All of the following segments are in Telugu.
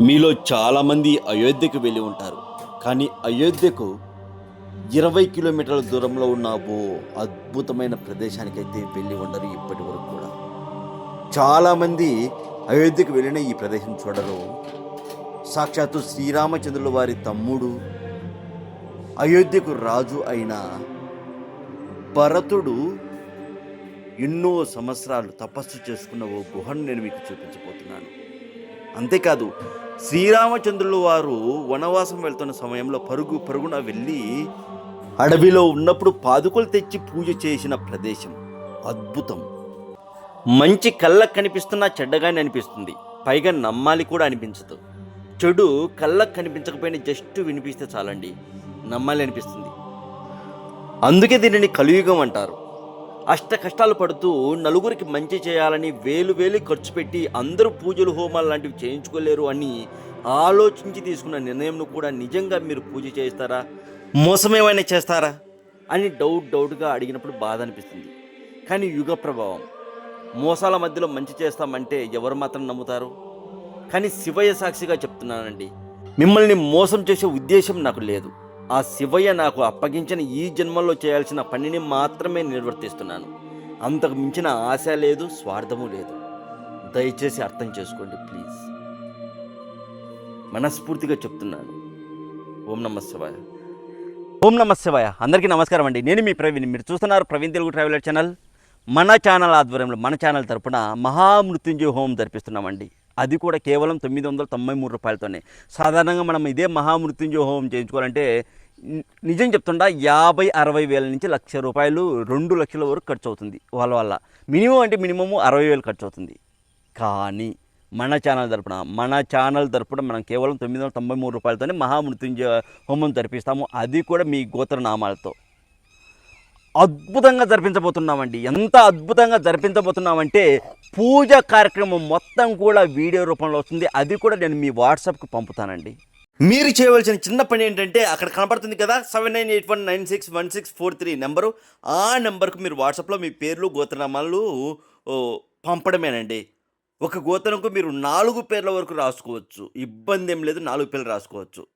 మీలో చాలామంది అయోధ్యకు వెళ్ళి ఉంటారు. కానీ అయోధ్యకు ఇరవై కిలోమీటర్ల దూరంలో ఉన్న ఓ అద్భుతమైన ప్రదేశానికైతే వెళ్ళి ఉండరు ఇప్పటి వరకు కూడా. చాలామంది అయోధ్యకు వెళ్ళిన ఈ ప్రదేశం చూడరు. సాక్షాత్తు శ్రీరామచంద్రుల వారి తమ్ముడు అయోధ్యకు రాజు అయిన భరతుడు ఎన్నో సంవత్సరాలు తపస్సు చేసుకున్న ఓ గుహను నేను మీకు చూపించబోతున్నాను. అంతేకాదు శ్రీరామచంద్రులు వారు వనవాసం వెళ్తున్న సమయంలో పరుగు పరుగున వెళ్ళి అడవిలో ఉన్నప్పుడు పాదుకలు తెచ్చి పూజ చేసిన ప్రదేశం. అద్భుతం. మంచి కళ్ళకు కనిపిస్తున్నా చెడ్డగానే అనిపిస్తుంది. పైగా నమ్మాలి కూడా అనిపించదు. చెడు కళ్ళకు కనిపించకపోయినా జస్ట్ వినిపిస్తే చాలండి. నమ్మాలి అనిపిస్తుంది. అందుకే దీనిని కలియుగం అంటారు. అష్ట కష్టాలు పడుతూ నలుగురికి మంచి చేయాలని వేలు వేలు ఖర్చు పెట్టి అందరూ పూజలు హోమాలు లాంటివి చేయించుకోలేరు అని ఆలోచించి తీసుకున్న నిర్ణయంను కూడా నిజంగా మీరు పూజ చేస్తారా మోసమేమైనా చేస్తారా? అని డౌట్ డౌట్గా అడిగినప్పుడు బాధ అనిపిస్తుంది. కానీ యుగ ప్రభావం. మోసాల మధ్యలో మంచి చేస్తామంటే ఎవరు మాత్రం నమ్ముతారు? కానీ శివయ్య సాక్షిగా చెప్తున్నానండి మిమ్మల్ని మోసం చేసే ఉద్దేశం నాకు లేదు. ఆ శివయ్య నాకు అప్పగించిన ఈ జన్మలో చేయాల్సిన పనిని మాత్రమే నిర్వర్తిస్తున్నాను. అంతకు మించిన ఆశ లేదు స్వార్థము లేదు. దయచేసి అర్థం చేసుకోండి ప్లీజ్. మనస్ఫూర్తిగా చెప్తున్నాను. ఓం నమ శివాయ. ఓం నమ శివాయ. అందరికీ నమస్కారం అండి. నేను మీ ప్రవీణ్. మీరు చూస్తున్నారు ప్రవీణ్ తెలుగు ట్రావెలర్ ఛానల్. మన ఛానల్ ఆధ్వర్యంలో మన ఛానల్ తరపున మహామృత్యుంజయ హోమం జరిపిస్తున్నామండి. అది కూడా కేవలం తొమ్మిది వందల తొంభై మూడు రూపాయలతోనే. సాధారణంగా మనం ఇదే మహామృత్యుంజయ హోమం చేయించుకోవాలంటే నిజం చెప్తుండా యాభై అరవై వేల నుంచి లక్ష రూపాయలు రెండు లక్షల వరకు ఖర్చు అవుతుంది వాళ్ళ వల్ల. మినిమం అంటే మినిమం అరవై వేలు ఖర్చు అవుతుంది కానీ మన ఛానల్ తరపున మన ఛానల్ తరపున మనం కేవలం తొమ్మిది వందల తొంభై మూడు రూపాయలతోనే మహామృత్యుంజయ హోమం జరిపిస్తాము. అది కూడా మీ గోత్ర నామాలతో అద్భుతంగా జరిపించబోతున్నామండి. ఎంత అద్భుతంగా జరిపించబోతున్నామంటే పూజ కార్యక్రమం మొత్తం కూడా వీడియో రూపంలో వస్తుంది. అది కూడా నేను మీ వాట్సాప్కి పంపుతానండి. మీరు చేయవలసిన చిన్న పని ఏంటంటే అక్కడ కనపడుతుంది కదా seven nine eight one nine six one six four three number. ఆ నెంబర్కు మీరు వాట్సాప్లో మీ పేర్లు గోత్రనామాలు ఓ, పంపడమేనండి. ఒక గోత్రంకు మీరు నాలుగు పేర్ల వరకు రాసుకోవచ్చు. ఇబ్బంది ఏం లేదు నాలుగు పేర్లు రాసుకోవచ్చు.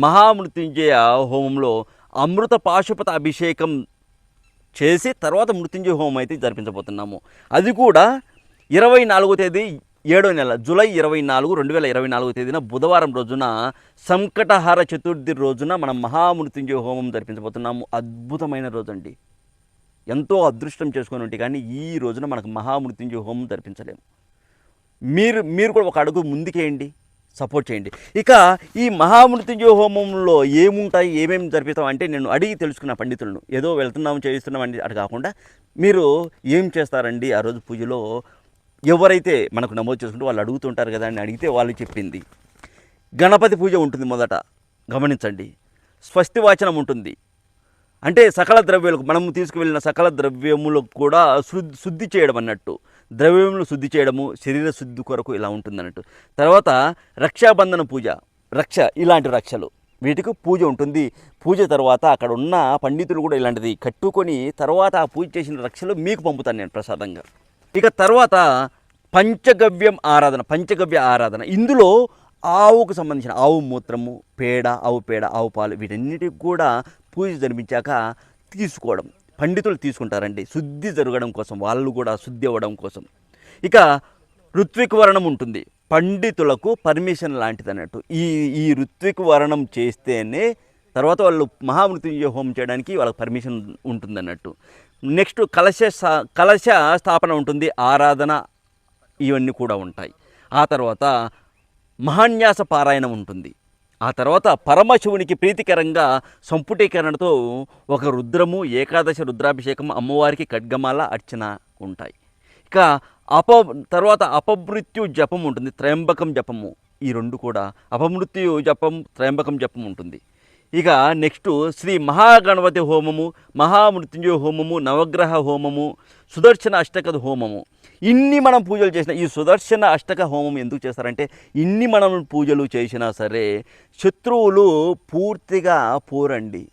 మహామృత్యుంజయ హోమంలో అమృత పాశుపత అభిషేకం చేసి తర్వాత మృత్యుంజయ హోమం అయితే జరిపించబోతున్నాము. అది కూడా ఇరవై నాలుగో తేదీ ఏడో నెల జూలై ఇరవై నాలుగు రెండు వేల ఇరవై నాలుగో తేదీన బుధవారం రోజున సంకటహార చతుర్థి రోజున మనం మహామృత్యుంజయ హోమం జరిపించబోతున్నాము. అద్భుతమైన రోజు అండి ఎంతో అదృష్టం చేసుకొని ఉంటే కానీ ఈ రోజున మనకు మహామృత్యుంజయ హోమం జరిపించలేము. మీరు మీరు కూడా ఒక అడుగు ముందుకేయండి. సపోర్ట్ చేయండి. ఇక ఈ మహామృత్యుంజయ హోమంలో ఏముంటాయి ఏమేమి జరిపిస్తాం అంటే నేను అడిగి తెలుసుకున్న పండితులను. ఏదో వెళ్తున్నాము చేయిస్తున్నాం అని అటు కాకుండా మీరు ఏం చేస్తారండి? ఆ రోజు పూజలో ఎవరైతే మనకు నమోదు చేసుకుంటే వాళ్ళు అడుగుతుంటారు కదా అని అడిగితే వాళ్ళు చెప్పింది. గణపతి పూజ ఉంటుంది మొదట. గమనించండి. స్వస్తి వాచనం ఉంటుంది. అంటే సకల ద్రవ్యాలకు మనము తీసుకువెళ్ళిన సకల ద్రవ్యములకు కూడా శుద్ధి శుద్ధి చేయడం అన్నట్టు. ద్రవ్యములు శుద్ధి చేయడము శరీర శుద్ధి కొరకు ఇలా ఉంటుందన్నట్టు. తర్వాత రక్షాబంధన పూజ రక్ష ఇలాంటి రక్షలు. వీటికి పూజ ఉంటుంది. పూజ తర్వాత అక్కడ ఉన్న పండితులు కూడా ఇలాంటిది కట్టుకొని తర్వాత ఆ పూజ చేసిన రక్షలు మీకు పంపుతాను నేను ప్రసాదంగా. ఇక తర్వాత పంచగవ్యం ఆరాధన పంచగవ్య ఆరాధన. ఇందులో ఆవుకు సంబంధించిన ఆవు మూత్రము పేడ ఆవు పేడ ఆవు పాలు వీటన్నిటికి కూడా పూజ జరిపించాక తీసుకోవడం. పండితులు తీసుకుంటారండి. శుద్ధి జరగడం కోసం వాళ్ళు కూడా శుద్ధి అవ్వడం కోసం. ఇక ఋత్విక్ వర్ణం ఉంటుంది. పండితులకు పర్మిషన్ లాంటిది అన్నట్టు ఈ ఈ ఋత్విక్ వర్ణం చేస్తేనే తర్వాత వాళ్ళు మహామృత్యుంజయ హోమం చేయడానికి వాళ్ళకి పర్మిషన్ ఉంటుంది అన్నట్టు నెక్స్ట్ కలశ కలశ స్థాపన ఉంటుంది. ఆరాధన ఇవన్నీ కూడా ఉంటాయి. ఆ తర్వాత మహాన్యాస పారాయణం ఉంటుంది. ఆ తర్వాత పరమశివునికి ప్రీతికరంగా సంపుటీకరణతో ఒక రుద్రము ఏకాదశ రుద్రాభిషేకం అమ్మవారికి ఖడ్గమాల అర్చన ఉంటాయి. ఇక అప తర్వాత అపమృత్యు జపం ఉంటుంది త్రయంబకం జపము. ఈ రెండు కూడా అపమృత్యు జపం త్రయంబకం జపం ఉంటుంది. ఇక నెక్స్ట్ శ్రీ మహాగణపతి హోమము మహామృత్యుంజయ హోమము నవగ్రహ హోమము సుదర్శన అష్టక హోమము. ఇన్ని మనం పూజలు చేసిన ఈ సుదర్శన అష్టక హోమం ఎందుకు చేస్తారంటే ఇన్ని మనం పూజలు చేసినా సరే శత్రువులు పూర్తిగా పోరండి.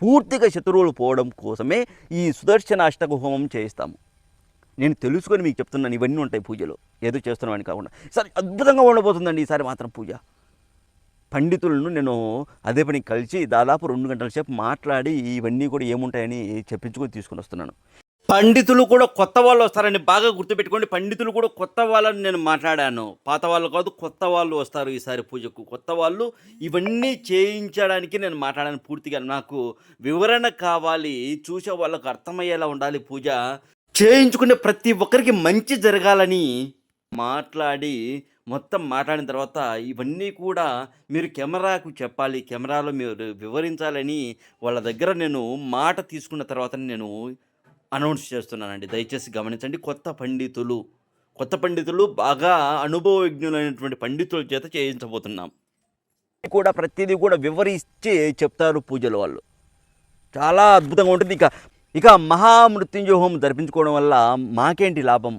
పూర్తిగా శత్రువులు పోవడం కోసమే ఈ సుదర్శన అష్టక హోమం చేయిస్తాము. నేను తెలుసుకొని మీకు చెప్తున్నాను ఇవన్నీ ఉంటాయి పూజలు. ఏదో చేస్తున్నామని కాకుండా. ఈసారి అద్భుతంగా ఉండబోతుందండి ఈసారి మాత్రం పూజ. పండితులను నేను అదే పని కలిసి దాదాపు రెండు గంటల సేపు మాట్లాడి ఇవన్నీ కూడా ఏముంటాయని చెప్పించుకొని తీసుకొని వస్తున్నాను. పండితులు కూడా కొత్త వాళ్ళు వస్తారని బాగా గుర్తుపెట్టుకోండి. పండితులు కూడా కొత్త వాళ్ళని నేను మాట్లాడాను. పాత వాళ్ళు కాదు కొత్త వాళ్ళు వస్తారు ఈసారి పూజకు. కొత్త వాళ్ళు ఇవన్నీ చేయించడానికి నేను మాట్లాడాను పూర్తిగా. నాకు వివరణ కావాలి. చూసే వాళ్ళకు అర్థమయ్యేలా ఉండాలి పూజ. చేయించుకునే ప్రతి ఒక్కరికి మంచి జరగాలని మాట్లాడి మొత్తం మాట్లాడిన తర్వాత ఇవన్నీ కూడా మీరు కెమెరాకు చెప్పాలి కెమెరాలో మీరు వివరించాలని వాళ్ళ దగ్గర నేను మాట తీసుకున్న తర్వాత నేను అనౌన్స్ చేస్తున్నానండి. దయచేసి గమనించండి. కొత్త పండితులు కొత్త పండితులు బాగా అనుభవజ్ఞులైనటువంటి పండితుల చేత చేయించబోతున్నాం. కూడా ప్రతిదీ కూడా వివరించి చెప్తారు పూజలు వాళ్ళు. చాలా అద్భుతంగా ఉంటుంది. ఇక ఇక మహామృత్యుంజయ హోమం జరిపించుకోవడం వల్ల మాకేంటి లాభం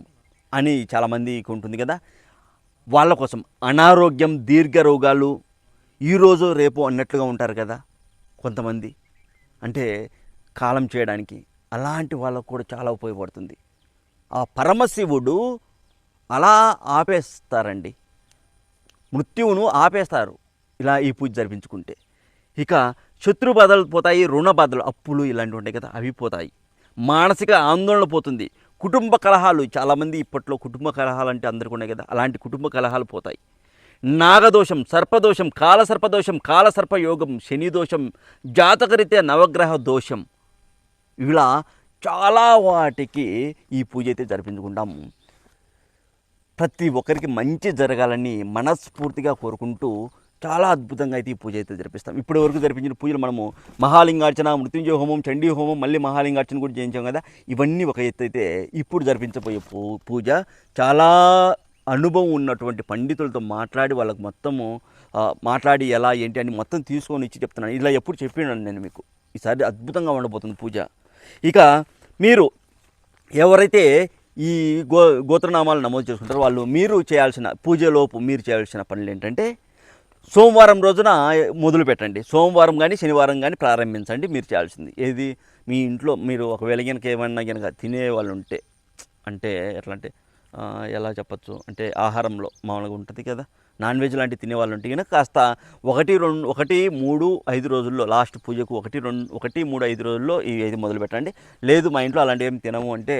అని చాలామందికి ఉంటుంది కదా. వాళ్ళ కోసం. అనారోగ్యం దీర్ఘ రోగాలు ఈరోజు రేపు అన్నట్లుగా ఉంటారు కదా కొంతమంది. అంటే కాలం చేయడానికి అలాంటి వాళ్ళకు కూడా చాలా ఉపయోగపడుతుంది. ఆ పరమశివుడు అలా ఆపేస్తారండి. మృత్యువును ఆపేస్తారు ఇలా ఈ పూజ జరిపించుకుంటే. ఇక శత్రు బదలు పోతాయి రుణ బదలు అప్పులు ఇలాంటివి ఉంటాయి కదా అవి పోతాయి. మానసిక ఆందోళన పోతుంది. కుటుంబ కలహాలు చాలామంది ఇప్పట్లో కుటుంబ కలహాలు అంటే అందరికీ ఉన్నాయి కదా అలాంటి కుటుంబ కలహాలు పోతాయి. నాగదోషం సర్పదోషం కాల సర్పదోషం కాల సర్పయోగం శని దోషం జాతకరీత్యా నవగ్రహ దోషం. ఇలా చాలా వాటికి ఈ పూజ అయితే జరిపించుకుంటాము ప్రతి ఒక్కరికి మంచి జరగాలని మనస్ఫూర్తిగా కోరుకుంటూ చాలా అద్భుతంగా అయితే ఈ పూజ అయితే జరిపిస్తాం. ఇప్పటి వరకు జరిపించిన పూజలు మనము మహాలింగార్చన మృత్యుంజయ హోమం చండీ హోమం మళ్ళీ మహాలింగార్చన కూడా చేయించాం కదా. ఇవన్నీ ఒక ఎత్తు అయితే ఇప్పుడు జరిపించబోయే పూ పూజ. చాలా అనుభవం ఉన్నటువంటి పండితులతో మాట్లాడి వాళ్ళకి మొత్తము మాట్లాడి ఎలా ఏంటి అని మొత్తం తీసుకొని ఇచ్చి చెప్తున్నాను. ఇలా ఎప్పుడు చెప్పినాను నేను మీకు. ఈసారి అద్భుతంగా ఉండబోతుంది పూజ. ఇక మీరు ఎవరైతే ఈ గో గోత్రనామాలు నమోదు చేసుకుంటారో వాళ్ళు మీరు చేయాల్సిన పూజలోపు మీరు చేయాల్సిన పనులు ఏంటంటే సోమవారం రోజున మొదలు పెట్టండి సోమవారం కానీ శనివారం కానీ ప్రారంభించండి మీరు చేయాల్సింది. ఏది? మీ ఇంట్లో మీరు ఒకవేళ కనుక ఏమన్నా కనుక తినే వాళ్ళు ఉంటే అంటే ఎట్లా అంటే ఎలా చెప్పచ్చు? అంటే ఆహారంలో మామూలుగా ఉంటుంది కదా. నాన్ వెజ్ లాంటివి తినేవాళ్ళు ఉంటే కనుక కాస్త ఒకటి రెండు ఒకటి మూడు ఐదు రోజుల్లో లాస్ట్ పూజకు ఒకటి రెండు ఒకటి మూడు ఐదు రోజుల్లో ఈ ఏది మొదలు పెట్టండి. లేదు మా ఇంట్లో అలాంటివి ఏం తినము అంటే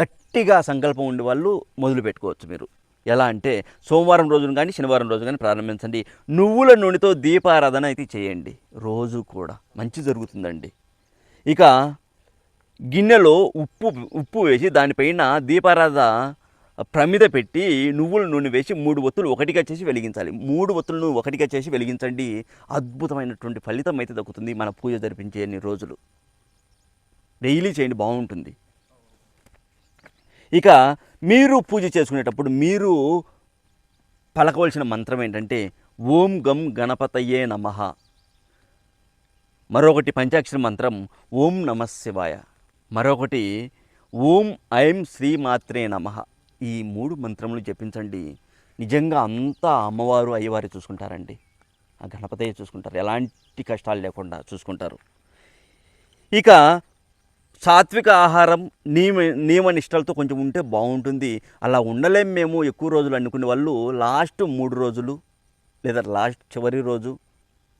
గట్టిగా సంకల్పం ఉండే వాళ్ళు మొదలు పెట్టుకోవచ్చు మీరు. ఎలా అంటే సోమవారం రోజున కానీ శనివారం రోజు కానీ ప్రారంభించండి. నువ్వుల నూనెతో దీపారాధన అయితే చేయండి. రోజు కూడా మంచి జరుగుతుందండి. ఇక గిన్నెలో ఉప్పు ఉప్పు వేసి దానిపైన దీపారాధ ప్రమిద పెట్టి నువ్వుల నూనె వేసి మూడు ఒత్తులు ఒకటిగా చేసి వెలిగించాలి. మూడు ఒత్తులను ఒకటిగా చేసి వెలిగించండి. అద్భుతమైనటువంటి ఫలితం అయితే దక్కుతుంది మన పూజ జరిపించే అన్ని రోజులు. డైలీ చేయండి బాగుంటుంది. ఇక మీరు పూజ చేసుకునేటప్పుడు మీరు పలకవలసిన మంత్రం ఏంటంటే ఓం గం గణపతయే నమ. మరొకటి పంచాక్షర మంత్రం ఓం నమ శివాయ. మరొకటి ఓం ఐం శ్రీమాత్రే నమ. ఈ మూడు మంత్రములు జపించండి. నిజంగా అంతా అమ్మవారు అయ్యవారు చూసుకుంటారండి. ఆ గణపతయ్య చూసుకుంటారు. ఎలాంటి కష్టాలు లేకుండా చూసుకుంటారు. ఇక సాత్విక ఆహారం నియమ నియమ నిష్టలతో కొంచెం ఉంటే బాగుంటుంది. అలా ఉండలేం మేము ఎక్కువ రోజులు అనుకునే వాళ్ళు. లాస్ట్ మూడు రోజులు లేదా లాస్ట్ చివరి రోజు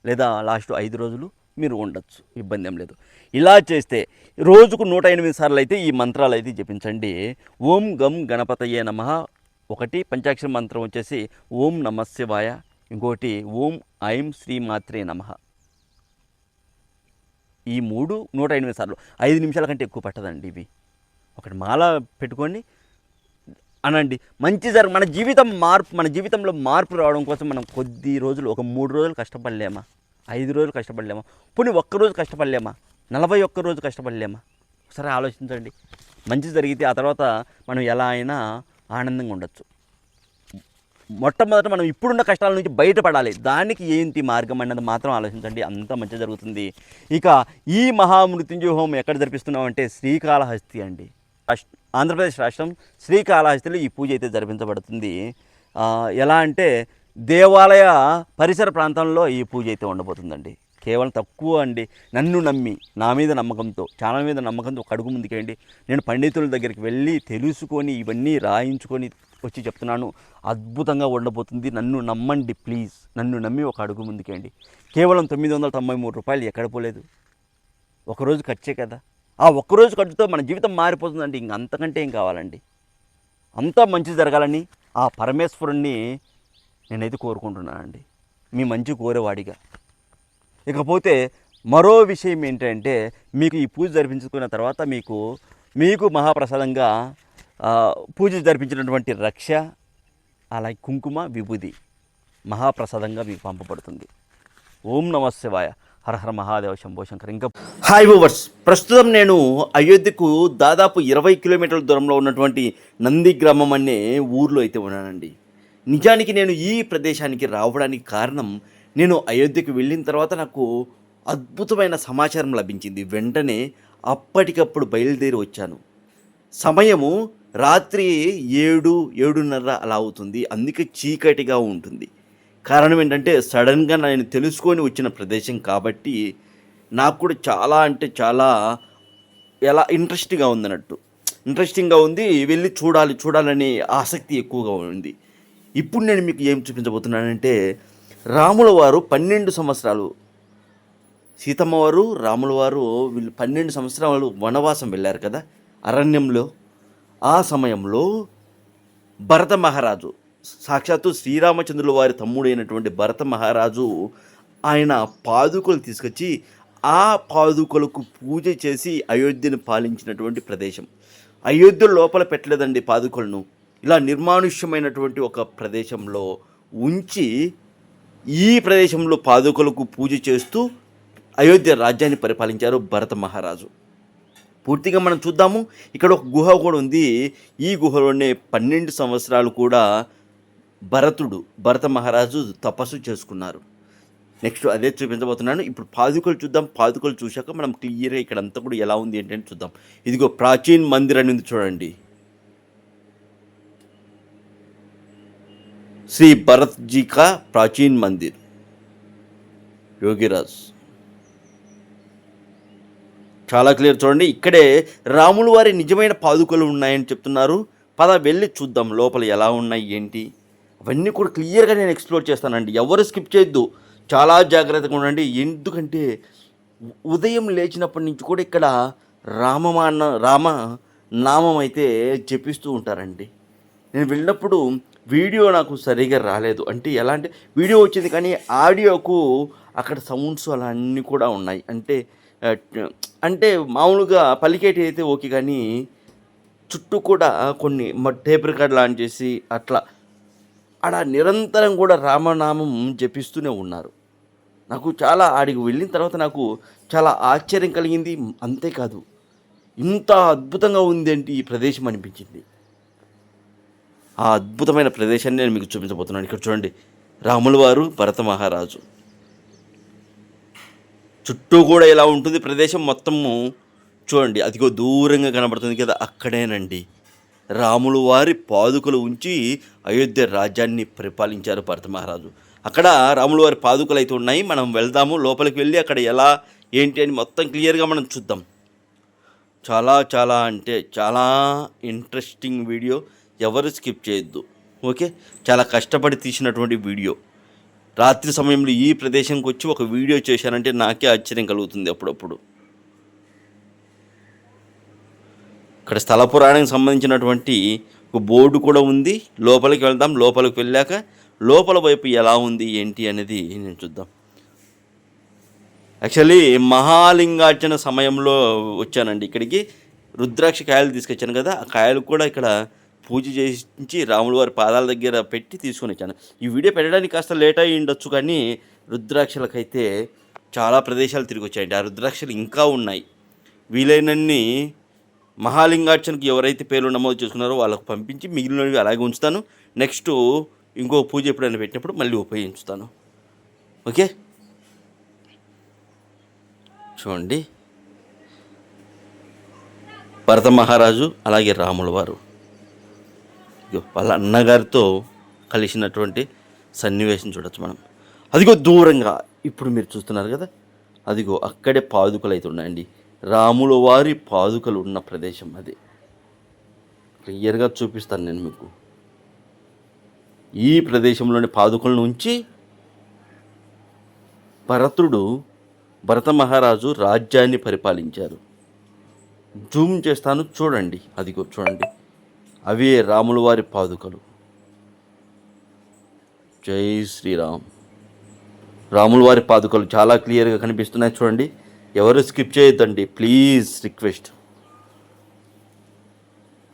లేదా లాస్ట్ ఐదు రోజులు మీరు ఉండొచ్చు. ఇబ్బంది ఏం లేదు. ఇలా చేస్తే రోజుకు నూట ఎనిమిది సార్లు అయితే ఈ మంత్రాలు అయితే జపించండి. ఓం గం గణపతయే నమ. ఒకటి పంచాక్షర మంత్రం వచ్చేసి ఓం నమశివాయ ఇంకోటి ఓం ఐం శ్రీమాత్రే నమః. ఈ మూడు నూట ఎనిమిది సార్లు. ఐదు నిమిషాల కంటే ఎక్కువ పట్టదండి ఇవి. ఒకటి మాల పెట్టుకోండి అనండి. మంచి జరగ మన జీవితం మార్పు మన జీవితంలో మార్పు రావడం కోసం మనం కొద్ది రోజులు ఒక మూడు రోజులు కష్టపడలేమా? ఐదు రోజులు కష్టపడలేమా? పోనీ ఒక్క రోజు కష్టపడలేమా? నలభై ఒక్క రోజు కష్టపడలేమా? ఒకసారి ఆలోచించండి. మంచి జరిగితే ఆ తర్వాత మనం ఎలా అయినా ఆనందంగా ఉండొచ్చు. మొట్టమొదట మనం ఇప్పుడున్న కష్టాల నుంచి బయటపడాలి. దానికి ఏంటి మార్గం అన్నది మాత్రం ఆలోచించండి. అంత మంచి జరుగుతుంది. ఇక ఈ మహామృత్యుంజయ హోమం ఎక్కడ జరిపిస్తున్నాం అంటే శ్రీకాళహస్తి అండి. ఆంధ్రప్రదేశ్ రాష్ట్రం శ్రీకాళహస్తిలో ఈ పూజ అయితే జరిపించబడుతుంది. ఎలా అంటే దేవాలయ పరిసర ప్రాంతంలో ఈ పూజ అయితే ఉండబోతుందండి. కేవలం తక్కువ అండి. నన్ను నమ్మి నా మీద నమ్మకంతో ఛానల్ మీద నమ్మకంతో ఒక అడుగు ముందుకేయండి. నేను పండితుల దగ్గరికి వెళ్ళి తెలుసుకొని ఇవన్నీ రాయించుకొని వచ్చి చెప్తున్నాను. అద్భుతంగా ఉండబోతుంది. నన్ను నమ్మండి ప్లీజ్. నన్ను నమ్మి ఒక అడుగు ముందుకేయండి. కేవలం తొమ్మిది వందల తొంభై మూడు రూపాయలు ఎక్కడ పోలేదు. ఒకరోజు ఖర్చే కదా. ఆ ఒక్కరోజు ఖర్చుతో మన జీవితం మారిపోతుందండి. ఇంక అంతకంటే ఏం కావాలండి? అంతా మంచి జరగాలని ఆ పరమేశ్వరుణ్ణి నేనైతే కోరుకుంటున్నానండి. మీ మంచి కోరేవాడిగా. ఇకపోతే మరో విషయం ఏంటంటే మీకు ఈ పూజ జరిపించుకున్న తర్వాత మీకు మీకు మహాప్రసాదంగా పూజ జరిపించినటువంటి రక్ష అలాగే కుంకుమ విభూది మహాప్రసాదంగా మీకు పంపబడుతుంది. ఓం నమ శివాయ. హర హర మహాదేవ శంభో శంకర్. ఇంకా హాయ్ ఓవర్స్ ప్రస్తుతం నేను అయోధ్యకు దాదాపు ఇరవై కిలోమీటర్ల దూరంలో ఉన్నటువంటి నంది గ్రామం అనే ఊర్లో అయితే ఉన్నానండి. నిజానికి నేను ఈ ప్రదేశానికి రావడానికి కారణం నేను అయోధ్యకు వెళ్ళిన తర్వాత నాకు అద్భుతమైన సమాచారం లభించింది. వెంటనే అప్పటికప్పుడు బయలుదేరి వచ్చాను. సమయము రాత్రి ఏడు ఏడున్నర అలా అవుతుంది. అందుకే చీకటిగా ఉంటుంది. కారణం ఏంటంటే సడన్గా నేను తెలుసుకొని వచ్చిన ప్రదేశం కాబట్టి నాకు కూడా చాలా అంటే చాలా ఎలా ఇంట్రెస్ట్గా ఉందన్నట్టు. ఇంట్రెస్టింగ్గా ఉంది వెళ్ళి చూడాలి చూడాలని ఆసక్తి ఎక్కువగా ఉంది. ఇప్పుడు నేను మీకు ఏం చూపించబోతున్నానంటే రాముల వారు పన్నెండు సంవత్సరాలు. సీతమ్మ వారు రాముల వారు వీళ్ళు పన్నెండు సంవత్సరాలు వనవాసం వెళ్ళారు కదా అరణ్యంలో. ఆ సమయంలో భరత మహారాజు సాక్షాత్తు శ్రీరామచంద్రుల వారి తమ్ముడైనటువంటి భరత మహారాజు ఆయన పాదుకలు తీసుకొచ్చి ఆ పాదుకలకు పూజ చేసి అయోధ్యను పాలించినటువంటి ప్రదేశం. అయోధ్య లోపల పెట్టలేదండి పాదుకలను. ఇలా నిర్మానుష్యమైనటువంటి ఒక ప్రదేశంలో ఉంచి ఈ ప్రదేశంలో పాదుకలకు పూజ చేస్తూ అయోధ్య రాజ్యాన్ని పరిపాలించారు భరత మహారాజు. పూర్తిగా మనం చూద్దాము. ఇక్కడ ఒక గుహ కూడా ఉంది. ఈ గుహలోనే పన్నెండు సంవత్సరాలు కూడా భరతుడు భరత మహారాజు తపస్సు చేసుకున్నారు. నెక్స్ట్ అదే చూపించబోతున్నాను. ఇప్పుడు పాదుకలు చూద్దాం. పాదుకలు చూశాక మనం క్లియర్గా ఇక్కడ అంతా కూడా ఎలా ఉంది ఏంటంటే చూద్దాం. ఇదిగో ప్రాచీన్ మందిర్ అని ఉంది చూడండి. శ్రీ భరత్ జీ కా ప్రాచీన్ మందిర్ యోగిరాజ్. చాలా క్లియర్ చూడండి ఇక్కడే రాములు వారి నిజమైన పాదుకలు ఉన్నాయని చెప్తున్నారు. పద వెళ్ళి చూద్దాం లోపల ఎలా ఉన్నాయి ఏంటి? అవన్నీ కూడా క్లియర్గా నేను ఎక్స్ప్లోర్ చేస్తానండి. ఎవరు స్కిప్ చేయొద్దు. చాలా జాగ్రత్తగా ఉండండి. ఎందుకంటే ఉదయం లేచినప్పటి నుంచి కూడా ఇక్కడ రామమాన రామ నామం అయితే జపిస్తూ ఉంటారండి. నేను వెళ్ళినప్పుడు వీడియో నాకు సరిగా రాలేదు. అంటే ఎలా అంటే వీడియో వచ్చింది కానీ ఆడియోకు అక్కడ సౌండ్స్ అలా అన్నీ కూడా ఉన్నాయి. అంటే అంటే మామూలుగా పలికేటి అయితే ఓకే కానీ చుట్టూ కూడా కొన్ని టేప్ రికార్డ్ లాంచ్ చేసి అట్లా ఆడ నిరంతరం కూడా రామనామం జపిస్తూనే ఉన్నారు. నాకు చాలా ఆడికి వెళ్ళిన తర్వాత నాకు చాలా ఆశ్చర్యం కలిగింది. అంతేకాదు ఇంత అద్భుతంగా ఉందేంటి ఈ ప్రదేశం అనిపించింది. ఆ అద్భుతమైన ప్రదేశాన్ని నేను మీకు చూపించబోతున్నాను. ఇక్కడ చూడండి. రాముల వారు భరత మహారాజు. చుట్టూ కూడా ఎలా ఉంటుంది ప్రదేశం మొత్తము. చూడండి. అదిగో దూరంగా కనబడుతుంది కదా అక్కడేనండి. రాములు వారి పాదుకలు ఉంచి అయోధ్య రాజ్యాన్ని పరిపాలించారు భరత మహారాజు. అక్కడ రాములు వారి పాదుకలు అయితే ఉన్నాయి. మనం వెళ్దాము లోపలికి వెళ్ళి అక్కడ ఎలా ఏంటి అని మొత్తం క్లియర్గా మనం చూద్దాం. చాలా చాలా అంటే చాలా ఇంట్రెస్టింగ్ వీడియో. ఎవరు స్కిప్ చేయొద్దు. ఓకే? చాలా కష్టపడి తీసినటువంటి వీడియో. రాత్రి సమయంలో ఈ ప్రదేశంకి వచ్చి ఒక వీడియో చేశానంటే నాకే ఆశ్చర్యం కలుగుతుంది అప్పుడప్పుడు. ఇక్కడ స్థల పురాణానికి సంబంధించినటువంటి ఒక బోర్డు కూడా ఉంది. లోపలికి వెళ్దాం. లోపలికి వెళ్ళాక లోపల వైపు ఎలా ఉంది ఏంటి అనేది నేను చూద్దాం. యాక్చువల్లీ మహాలింగార్చన సమయంలో వచ్చానండి ఇక్కడికి. రుద్రాక్ష కాయలు తీసుకొచ్చాను కదా ఆ కాయలు కూడా ఇక్కడ పూజ చేయించి రాముడు వారి పాదాల దగ్గర పెట్టి తీసుకొని వచ్చాను. ఈ వీడియో పెట్టడానికి కాస్త లేట్ అయ్యి ఉండొచ్చు కానీ రుద్రాక్షలకైతే చాలా ప్రదేశాలు తిరిగి వచ్చాయండి. ఆ రుద్రాక్షలు ఇంకా ఉన్నాయి. వీలైనన్ని మహాలింగార్చనకు ఎవరైతే పేర్లు నమోదు చేసుకున్నారో వాళ్ళకు పంపించి మిగిలినవి అలాగే ఉంచుతాను. నెక్స్ట్ ఇంకో పూజ ఎప్పుడైనా పెట్టినప్పుడు మళ్ళీ ఉపయోగించుతాను. ఓకే? చూడండి. భరత మహారాజు అలాగే రాముల వారు ఇదిగో వాళ్ళ అన్నగారితో కలిసినటువంటి సన్నివేశం చూడొచ్చు మనం. అదిగో దూరంగా ఇప్పుడు మీరు చూస్తున్నారు కదా? అదిగో అక్కడే పాదుకలు అయితే ఉన్నాయండి. రాముల వారి పాదుకలు ఉన్న ప్రదేశం అది. క్లియర్గా చూపిస్తాను నేను మీకు. ఈ ప్రదేశంలోని పాదుకలను ఉంచి భరతుడు భరత మహారాజు రాజ్యాన్ని పరిపాలించారు. జూమ్ చేస్తాను చూడండి. అదిగో చూడండి. అవే రాములవారి పాదుకలు. జై శ్రీరామ్. రాములవారి పాదుకలు చాలా క్లియర్గా కనిపిస్తున్నాయి చూడండి. ఎవరు స్కిప్ చేయొద్దండి. Please request.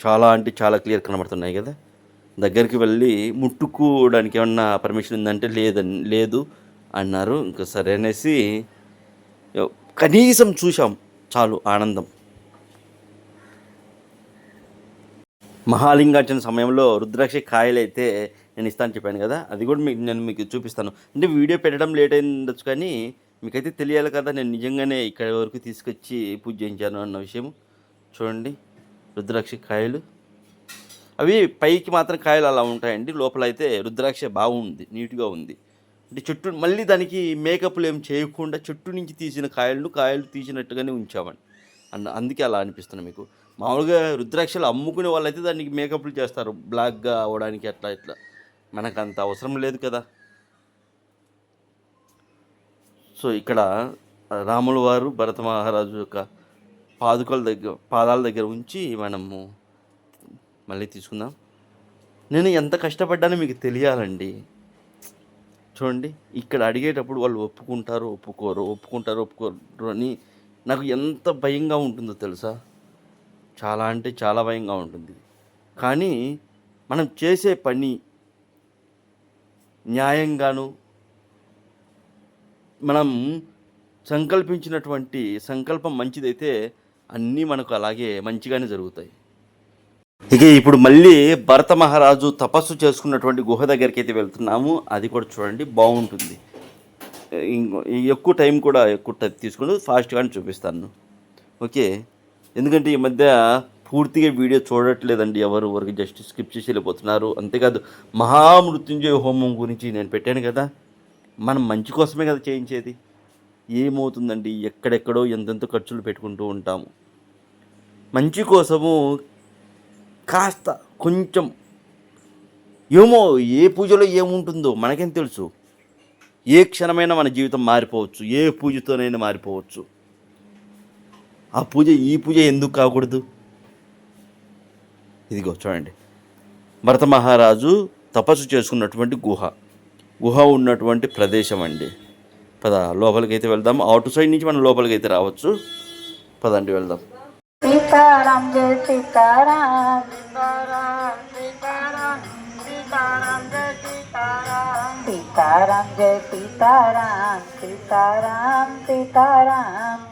చాలా అంటే చాలా క్లియర్ కనబడుతున్నాయి కదా. దగ్గరికి వెళ్ళి ముట్టుకోవడానికి ఏమన్నా పర్మిషన్ ఉందంటే లేదని లేదు అన్నారు. ఇంకా సరే అనేసి కనీసం చూసాం చాలు ఆనందం. మహాలింగార్చన సమయంలో రుద్రాక్ష కాయలు అయితే నేను ఇస్తాను చెప్పాను కదా అది కూడా మీకు నేను మీకు చూపిస్తాను. అంటే వీడియో పెట్టడం లేట్ అయిండొచ్చు కానీ మీకైతే తెలియాలి కదా నేను నిజంగానే ఇక్కడ వరకు తీసుకొచ్చి పూజ చేయించాను అన్న విషయం చూడండి రుద్రాక్ష కాయలు. అవి పైకి మాత్రం కాయలు అలా ఉంటాయండి లోపల అయితే రుద్రాక్ష బాగుంది నీట్గా ఉంది. అంటే చుట్టూ మళ్ళీ దానికి మేకప్లు ఏం చేయకుండా చుట్టూ నుంచి తీసిన కాయలను కాయలు తీసినట్టుగానే ఉంచామండి. అన్న అందుకే అలా అనిపిస్తుంది మీకు. మామూలుగా రుద్రాక్షలు అమ్ముకునే వాళ్ళైతే దానికి మేకప్లు చేస్తారు. బ్లాక్గా అవ్వడానికి అట్లా ఇట్లా. మనకు అంత అవసరం లేదు కదా. సో ఇక్కడ రాముల వారు భరత మహారాజు యొక్క పాదుకల దగ్గర పాదాల దగ్గర ఉంచి మనము మళ్ళీ తీసుకుందాం. నేను ఎంత కష్టపడ్డానో మీకు తెలియాలండి. చూడండి ఇక్కడ అడిగేటప్పుడు వాళ్ళు ఒప్పుకుంటారు ఒప్పుకోరు ఒప్పుకుంటారు ఒప్పుకోరు అని నాకు ఎంత భయంగా ఉంటుందో తెలుసా? చాలా అంటే చాలా భయంగా ఉంటుంది. కానీ మనం చేసే పని న్యాయంగాను మనం సంకల్పించినటువంటి సంకల్పం మంచిదైతే అన్నీ మనకు అలాగే మంచిగానే జరుగుతాయి. ఇక ఇప్పుడు మళ్ళీ భరత మహారాజు తపస్సు చేసుకున్నటువంటి గుహ దగ్గరికి అయితే వెళ్తున్నాము. అది కూడా చూడండి బాగుంటుంది. ఇంకో ఎక్కువ టైం కూడా ఎక్కువ తీసుకుని ఫాస్ట్గానే చూపిస్తాను. ఓకే. ఎందుకంటే ఈ మధ్య పూర్తిగా వీడియో చూడట్లేదండి ఎవరు వరకు జస్ట్ స్కిప్ చేసి వెళ్ళిపోతున్నారు. అంతేకాదు మహామృత్యుంజయ హోమం గురించి నేను పెట్టాను కదా మనం మంచి కోసమే కదా చేయించేది. ఏమవుతుందండి? ఎక్కడెక్కడో ఎంతెంత ఖర్చులు పెట్టుకుంటూ ఉంటాము. మంచి కోసము కాస్త కొంచెం ఏమో ఏ పూజలో ఏముంటుందో మనకేం తెలుసు? ఏ క్షణమైనా మన జీవితం మారిపోవచ్చు ఏ పూజతోనైనా మారిపోవచ్చు. ఆ పూజ ఈ పూజ ఎందుకు కాకూడదు? ఇదిగో చూడండి. భరత మహారాజు తపస్సు చేసుకున్నటువంటి గుహ. గుహ ఉన్నటువంటి ప్రదేశం అండి. పద లోపలికైతే వెళ్దాం. అవుట్ సైడ్ నుంచి మనం లోపలికైతే రావచ్చు. పదండి వెళ్దాం. సీతారాం జయ సీతారాం. సీతారాం జయ సీతారాం. సీతారాం సీతారాం.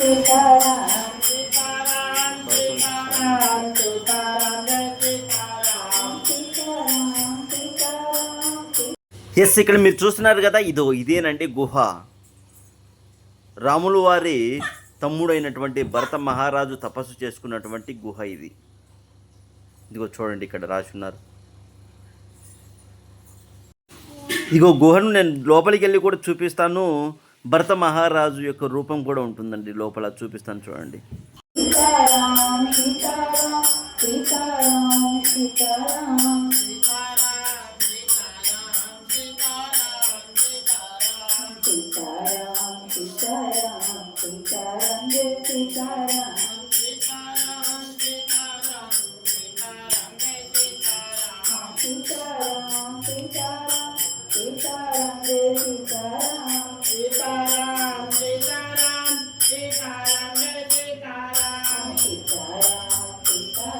ఎస్ ఇక్కడ మీరు చూస్తున్నారు కదా ఇదో ఇదేనండి గుహ. రాములు వారి తమ్ముడైనటువంటి భరత మహారాజు తపస్సు చేసుకున్నటువంటి గుహ ఇది. ఇదిగో చూడండి ఇక్కడ రాసి ఉన్నారు. ఇదిగో గుహను నేను లోపలికి వెళ్ళి కూడా చూపిస్తాను. భరత మహారాజు యొక్క రూపం కూడా ఉంటుందండి లోపల చూపిస్తాను చూడండి. సీతారాం సీతారాం సీతారాం Obrigada.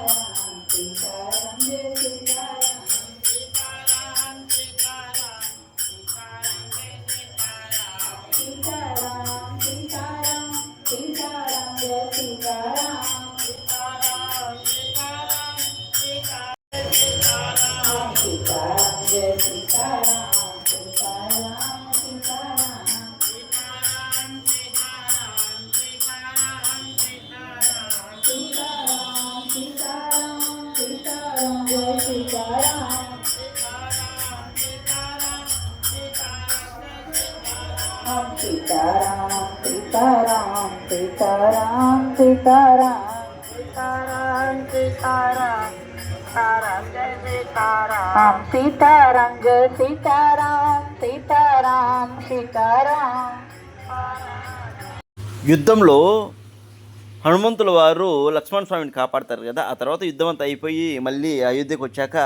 సీతారాం సీతారాం జయ సీతారాం సీతారాం సీతారాం యుద్ధంలో హనుమంతుల వారు లక్ష్మణ స్వామిని కాపాడతారు కదా ఆ తర్వాత యుద్ధం అంతా అయిపోయి మళ్ళీ అయోధ్యకు వచ్చాక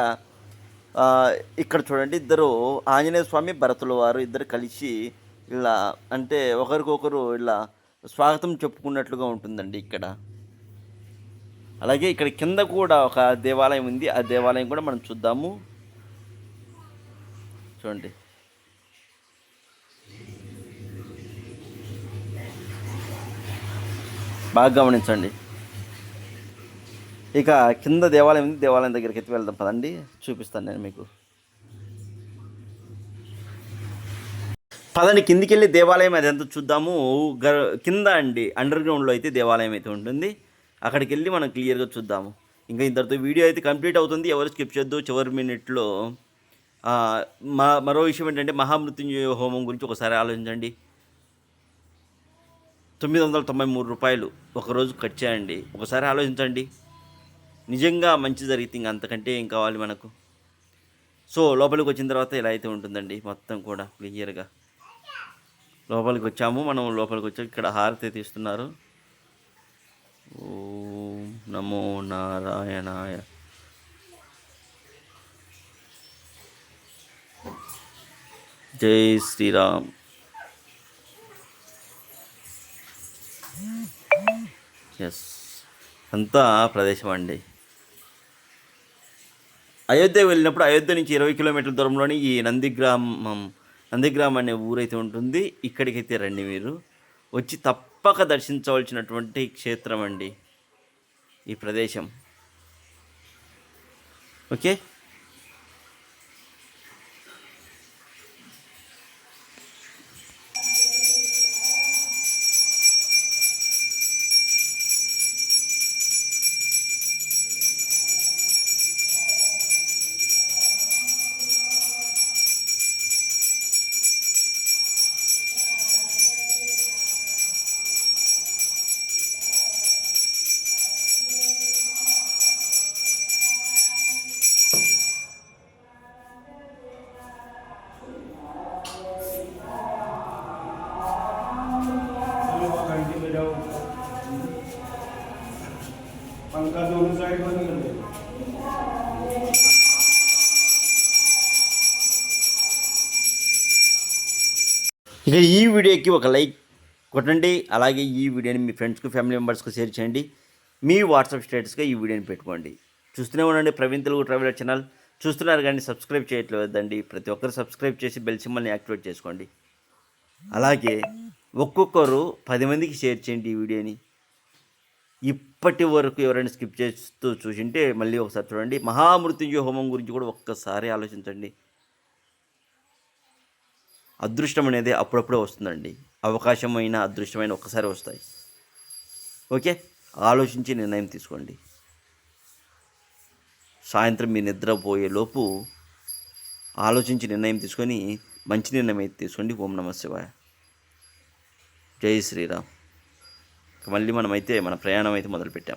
ఇక్కడ చూడండి ఇద్దరు ఆంజనేయ స్వామి భరతుల వారు ఇద్దరు కలిసి ఇలా అంటే ఒకరికొకరు ఇలా స్వాగతం చెప్పుకున్నట్లుగా ఉంటుందండి ఇక్కడ. అలాగే ఇక్కడ కింద కూడా ఒక దేవాలయం ఉంది. ఆ దేవాలయం కూడా మనం చూద్దాము. చూడండి. బాగా గమనించండి. ఇక కింద దేవాలయం ఉంది. దేవాలయం దగ్గరికి ఎత్తి వెళ్దాం పదండి. చూపిస్తాను నేను మీకు. పదండి కిందికి వెళ్ళి దేవాలయం అది ఎంత చూద్దాము కింద అండి అండర్ గ్రౌండ్లో అయితే దేవాలయం అయితే ఉంటుంది. అక్కడికి వెళ్ళి మనం క్లియర్గా చూద్దాము. ఇంకా ఇంతటితో వీడియో అయితే కంప్లీట్ అవుతుంది. ఎవరు స్కిప్ చేయొద్దు. చివరి మినిట్లో మా మరో విషయం ఏంటంటే మహామృత్యుంజయ హోమం గురించి ఒకసారి ఆలోచించండి. తొమ్మిది వందల తొంభై మూడు రూపాయలు ఒకరోజు ఖర్చు చేయండి. ఒకసారి ఆలోచించండి. నిజంగా మంచి జరిగితే ఇంకా అంతకంటే ఏం కావాలి మనకు? సో లోపలికి వచ్చిన తర్వాత ఇలా అయితే ఉంటుందండి. మొత్తం కూడా క్లియర్గా. లోపలికి వచ్చాము. మనం లోపలికి వచ్చాక ఇక్కడ హారతి తీస్తున్నారు. ఓం నమో నారాయణాయ. జై శ్రీరామ్. ఎస్ అంతా ప్రదేశం అండి. అయోధ్య వెళ్ళినప్పుడు అయోధ్య నుంచి ఇరవై కిలోమీటర్ల దూరంలోని ఈ నందిగ్రామం నందిగ్రామం అనే ఊరైతే ఉంటుంది. ఇక్కడికైతే రండి మీరు. వచ్చి తప్పక దర్శించవలసినటువంటి క్షేత్రం అండి ఈ ప్రదేశం. ఓకే? వీడియోకి ఒక లైక్ కొట్టండి. అలాగే ఈ వీడియోని మీ ఫ్రెండ్స్కి ఫ్యామిలీ మెంబర్స్కు షేర్ చేయండి. మీ వాట్సాప్ స్టేటస్గా ఈ వీడియోని పెట్టుకోండి. చూస్తూనే ఉండండి ప్రవీణ్ తెలుగు ట్రావెలర్ ఛానల్. చూస్తున్నారు కానీ సబ్స్క్రైబ్ చేయట్లేదండి. ప్రతి ఒక్కరు సబ్స్క్రైబ్ చేసి బెల్ సింబల్ని యాక్టివేట్ చేసుకోండి. అలాగే ఒక్కొక్కరు పది మందికి షేర్ చేయండి ఈ వీడియోని. ఇప్పటి వరకు ఎవరైనా స్కిప్ చేస్తూ చూసింటే మళ్ళీ ఒకసారి చూడండి. మహామృత్యుంజయ హోమం గురించి కూడా ఒక్కసారి ఆలోచించండి. అదృష్టం అనేది అప్పుడప్పుడే వస్తుందండి. అవకాశమైన అదృష్టమైన ఒక్కసారి వస్తాయి. ఓకే? ఆలోచించి నిర్ణయం తీసుకోండి. సాయంత్రం మీ నిద్రపోయేలోపు ఆలోచించి నిర్ణయం తీసుకొని మంచి నిర్ణయం అయితే తీసుకోండి. ఓం నమ శివాయ. జై శ్రీరామ్. మళ్ళీ మనమైతే మన ప్రయాణం అయితే మొదలుపెట్టాం.